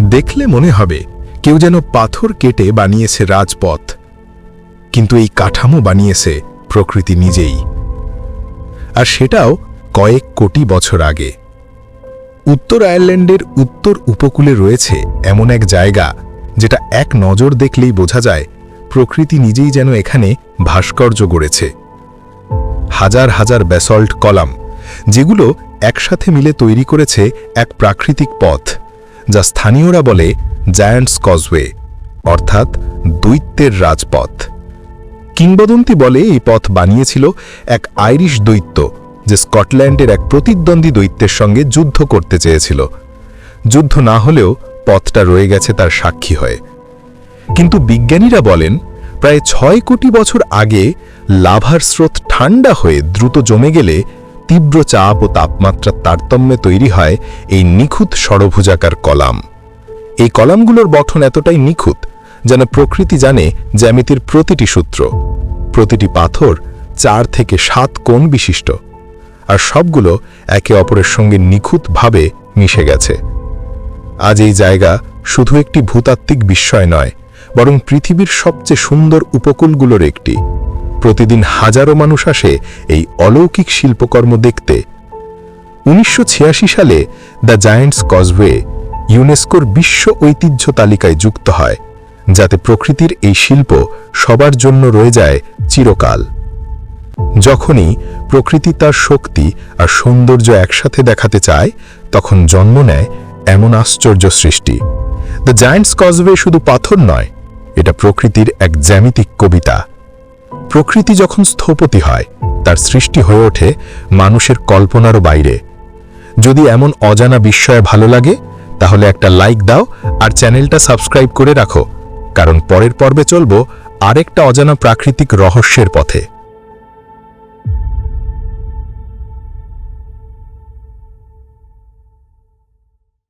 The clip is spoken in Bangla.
দেখলে মনে হবে কেউ যেন পাথর কেটে বানিয়েছে রাজপথ। কিন্তু এই কাঠামো বানিয়েছে প্রকৃতি নিজেই। আর সেটাও কয়েক কোটি বছর আগে। উত্তর আয়ারল্যান্ডের উত্তর উপকূলে রয়েছে এমন এক জায়গা যেটা এক নজর দেখলেই বোঝা যায় প্রকৃতি নিজেই যেন এখানে ভাস্কর্য গড়েছে। হাজার হাজার ব্যাসল্ট কলাম, যেগুলো একসাথে মিলে তৈরি করেছে এক প্রাকৃতিক পথ। যা স্থানীয়রা বলে জায়ান্টস কজওয়ে অর্থাৎ দৈত্যের রাজপথ। কিংবদন্তি বলে এই পথ বানিয়েছিল এক আইরিশ দৈত্য, যে স্কটল্যান্ডের এক প্রতিদ্বন্দ্বী দৈত্যের সঙ্গে যুদ্ধ করতে চেয়েছিল। যুদ্ধ না হলেও পথটা রয়ে গেছে তার সাক্ষী হয়ে। কিন্তু বিজ্ঞানীরা বলেন, প্রায় ছয় কোটি বছর আগে লাভার স্রোত ঠান্ডা হয়ে দ্রুত জমে গেলে তীব্র চাপ ও তাপমাত্রার তারতম্যে তৈরি হয় এই নিখুঁত ষড়ভুজাকার কলাম। এই কলামগুলোর গঠন এতটাই নিখুঁত যেন প্রকৃতি জানে জ্যামিতির প্রতিটি সূত্র, প্রতিটি পাথর চার থেকে সাত কোণ বিশিষ্ট, আর সবগুলো একে অপরের সঙ্গে নিখুঁতভাবে মিশে গেছে। আজ এই জায়গা শুধু একটি ভূতাত্ত্বিক বিস্ময় নয়, বরং পৃথিবীর সবচেয়ে সুন্দর উপকূলগুলোর একটি। প্রতিদিন হাজারো মানুষ আসে এই অলৌকিক শিল্পকর্ম দেখতে। উনিশশো ছিয়াশি সালে দ্য জায়ান্টস কজওয়ে ইউনেস্কোর বিশ্ব ঐতিহ্য তালিকায় যুক্ত হয়, যাতে প্রকৃতির এই শিল্প সবার জন্য রয়ে যায় চিরকাল। যখনই প্রকৃতি তার শক্তি আর সৌন্দর্য একসাথে দেখাতে চায়, তখন জন্ম নেয় এমন আশ্চর্য সৃষ্টি। দ্য জায়ান্টস কজওয়ে শুধু পাথর নয়, এটা প্রকৃতির এক জ্যামিতিক কবিতা। প্রকৃতি যখন স্থপতি হয়, তার সৃষ্টি হয়ে ওঠে মানুষের কল্পনারও বাইরে। যদি এমন অজানা বিস্ময়ে ভালো লাগে, তাহলে একটা লাইক দাও আর চ্যানেলটা সাবস্ক্রাইব করে রাখো, কারণ পরের পর্বে চলব আরেকটা অজানা প্রাকৃতিক রহস্যের পথে।